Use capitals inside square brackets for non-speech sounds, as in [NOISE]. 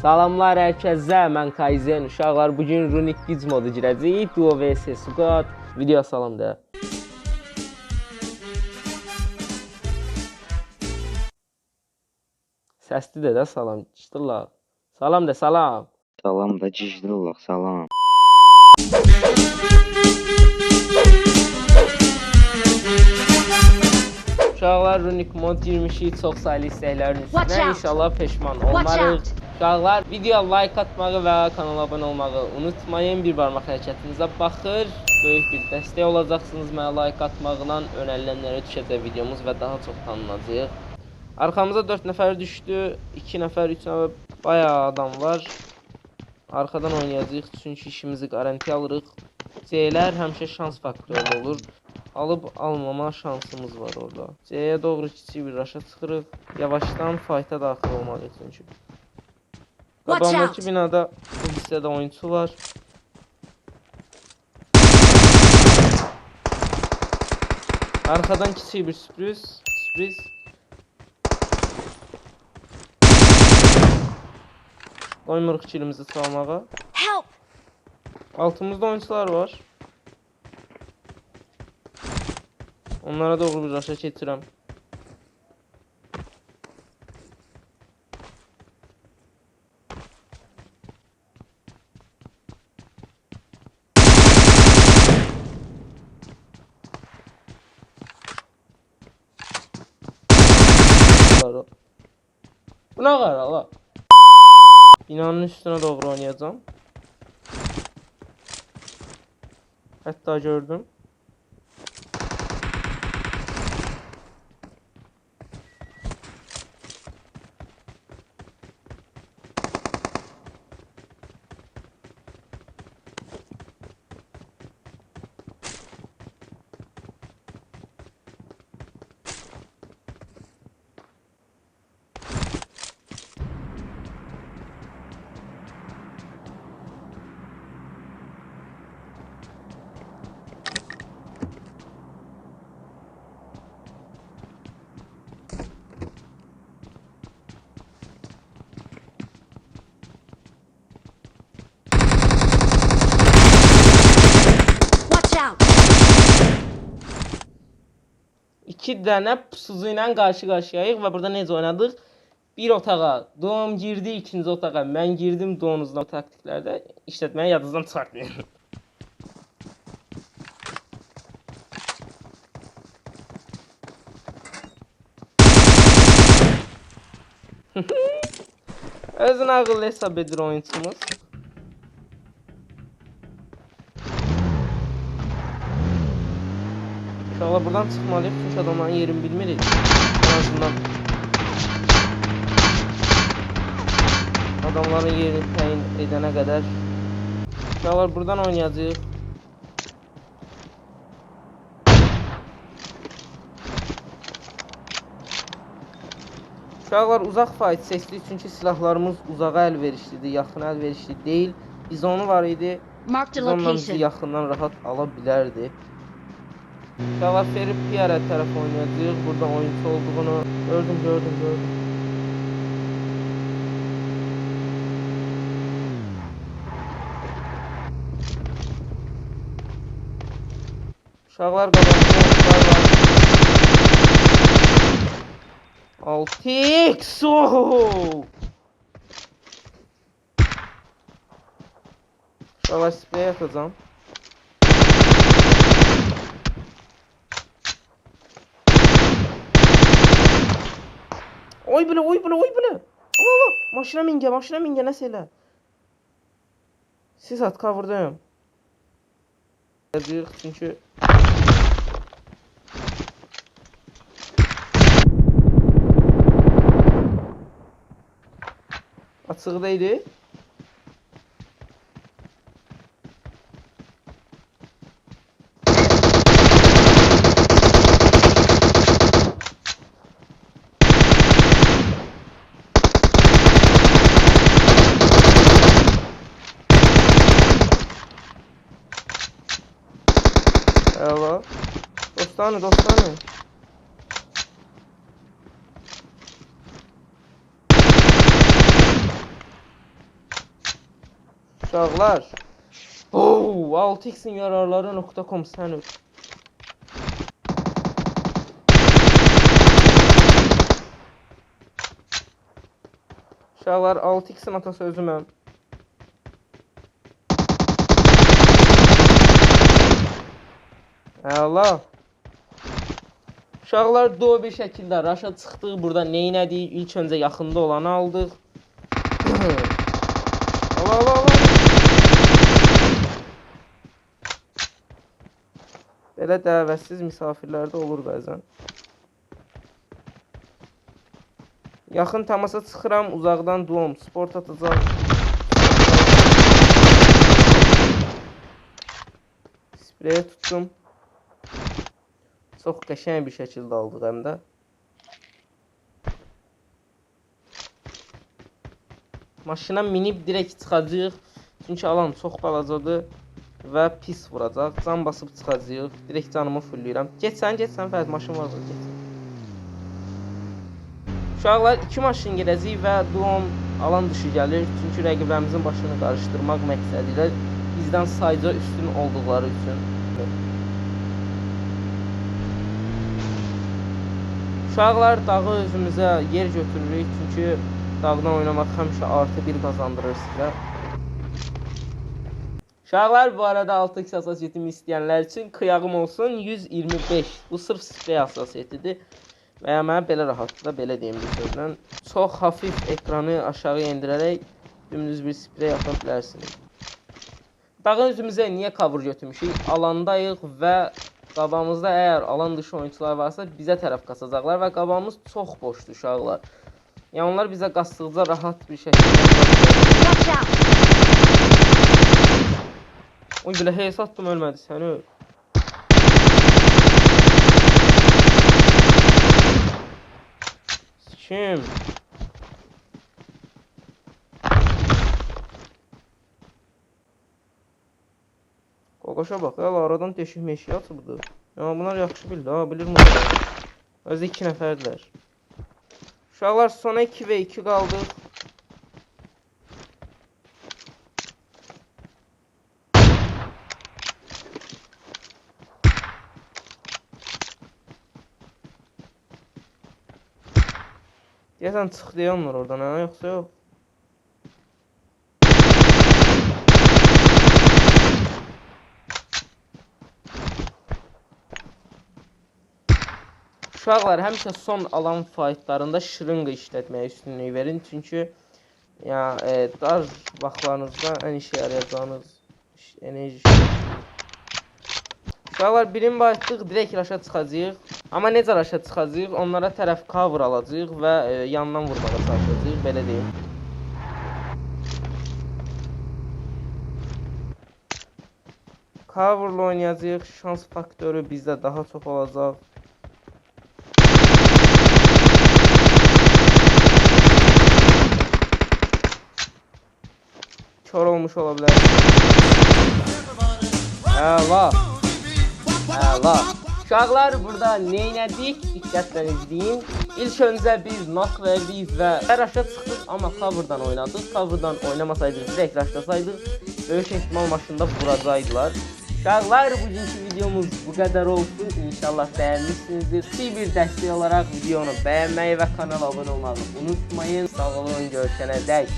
Salamlar hər kəsə, mən Kaizen. Uşaqlar bu gün Runic Kids modu girəcəyik. Duo vs Squad. Video salam da. Səsli də də salam. Çıxdırlar. Salam da salam. Salam da cicdillah, salam. Uşaqlar Runic mod girmişik çox saylı istəklərin üstünə. İnşallah peşman olmarıq. Uşaqlar video like atmağı və kanala abunə olmağı unutmayın. Bir barmaq hərəkətinizə baxır. Böyük bir dəstək olacaqsınız mənə like atmaqla. Önərilənlərə düşəcək videomuz və daha çox tanınacağıq. Arxamıza 4 nəfər düşdü. 2 nəfər, 3 nəfər bayağı adam var. Arxadan oynayacağıq çünki işimizi qarantiya alırıq. C-lər həmişə şans faktoru olur. Alıb almama şansımız var orada. C-yə doğru kiçik bir raşa çıxırıq. Yavaşdan fayta daxil olmalıyıq çünki. Watch out. Qabağımdakı binada bu hissədə oyunçu var. Arxadan kiçik bir sürpriz. Sürpriz. Qoymuruq kilimizi çalmağa. Altımızda oyuncular var. Onlara doğru raşa keçirəm. Bu ne kadar la? Binanın üstüne doğru oynayacağım. Hatta gördüm. İki dənə pusuzu ilə qarşı-qarşıyayıq və burada necə oynadıq? Bir otağa Doğum girdi, ikinci otağa mən girdim. Doğunuzdan taktiklərdə işlətməyi yadınızdan çıxartmayın. [LAUGHS] Özünü ağıllı hesab edir oyunçumuz. İnşallah buradan çıkmalıyıq çünki adamların yerini bilmirik. En azından adamların yerini təyin edənə qədər. İnşallah buradan oynayacağıq. Uşaqlar uzaq fight seçdik çünki silahlarımız uzağa əlverişlidir, yaxın əlverişli deyil. Bizonu var idi. Marked a Biz onunla bizi yaxından rahat ala bilərdi. Feri Piyara tərəf oynayacağıq. Burada oyunçu olduğunu gördüm, gördüm, gördüm. Uşaqlar oyunçular var. 6x! Oho! Uşaqlar sprey atacağım. Oy belə, oy belə, oy belə. Allah Allah, maşına mingə, maşına mingə, nəsə elə. Siz at, cover'dayım. Yazıyıq çünki açıqdaydı. Eyvallah. Dostane, dostane. Uşaqlar. Oo, 6x'in yararları.com sən öl. Uşaqlar 6x'in atasözü mən. Əla. Uşaqlar do bir şəkildə raşa çıxdıq. Burada nə elədik? İlk öncə yaxında olanı aldıq. [CLEARS THROAT] Allah Allah Allah. Belə dəvətsiz misafirlər də olur bəzən. Yaxın təmasa çıxıram, uzaqdan duom, sport atacaq. Spreyə tutdum. Çox qəşəng bir şəkildə aldıq həm də. Maşına minib direkt çıxacağıq. Çünki alan çox balacadır və pis vuracaq. Can basıb çıxacağıq. Direkt canımı fulləyirəm. Get sən, get sən Fərid, maşın var burada, get. Uşaqlar iki maşın gedəcəyik və duom alan dışı gəlir. Çünki rəqiblərimizin başını qarışdırmaq məqsədi ilə bizdən sayca üstün olduqları üçün. Uşaqlar dağı özümüzə yer götürürük çünki dağdan oynamaq həmişə artı bir qazandırır sizə. Uşaqlar bu arada 6x hassasiyetimi istəyənlər üçün qıyağım olsun 125. Bu sırf sprey hassasiyetidir. Və ya mənə belə rahatlıqla belə deyim bir sözlə. Çox hafif ekranı aşağı endirərək dümdüz bir sprey ata bilərsiniz. Dağın üzümüzə niyə cover götürmüşük? Alandayıq və qabağımızda əgər alan dışı oyunçular varsa bizə tərəf qaçacaqlar və qabağımız çox boşdur uşaqlar. Yəni onlar bizə qasdıqca rahat bir şəkildə out! Oy belə hey satdım ölmədi səni. Kim? Qoqoşa bax, ya aradan deşik meşik atıldı. Ya bunlar yaxşı bildi, ha bilir. Özü iki nəfərdilər. Uşaqlar sona 2 və 2 qaldıq. Deyəsən çıx deyənlər oradan, hə, yoxsa yox? Uşaqlar həmişə son alan fightlarında şırınqa işlətməyə üstünlük verin, çünki ya e, dar vaxtlarınızda ən işə yarayacağınız enerji Uşaqlar birin başlıq direkt raşa çıxacağıq. Amma necə raşa çıxacağıq? Onlara tərəf cover alacağıq və e, yandan vurmağa çalışacağıq, belə deyim. Coverla oynayacağıq. Şans faktoru bizdə daha çox olacaq. Kör olmuş ola bilər. Əla. Əla. Uşaqlar burada neynədik? Diqqətlə izləyin. İlk öncə biz knock verdik və raşa çıxdıq, amma coverdan oynadıq. Coverdan oynamasaydıq, direkt raşlasaydıq, böyük ehtimal maşında vuracaqdılar. Uşaqlar bugünkü videomuz bu qədər olsun. İnşallah bəyənmişsinizdir. Kiçik bir dəstək olaraq videonu bəyənməyi və kanala abunə olmağı unutmayın. Sağ olun, görüşənə dək.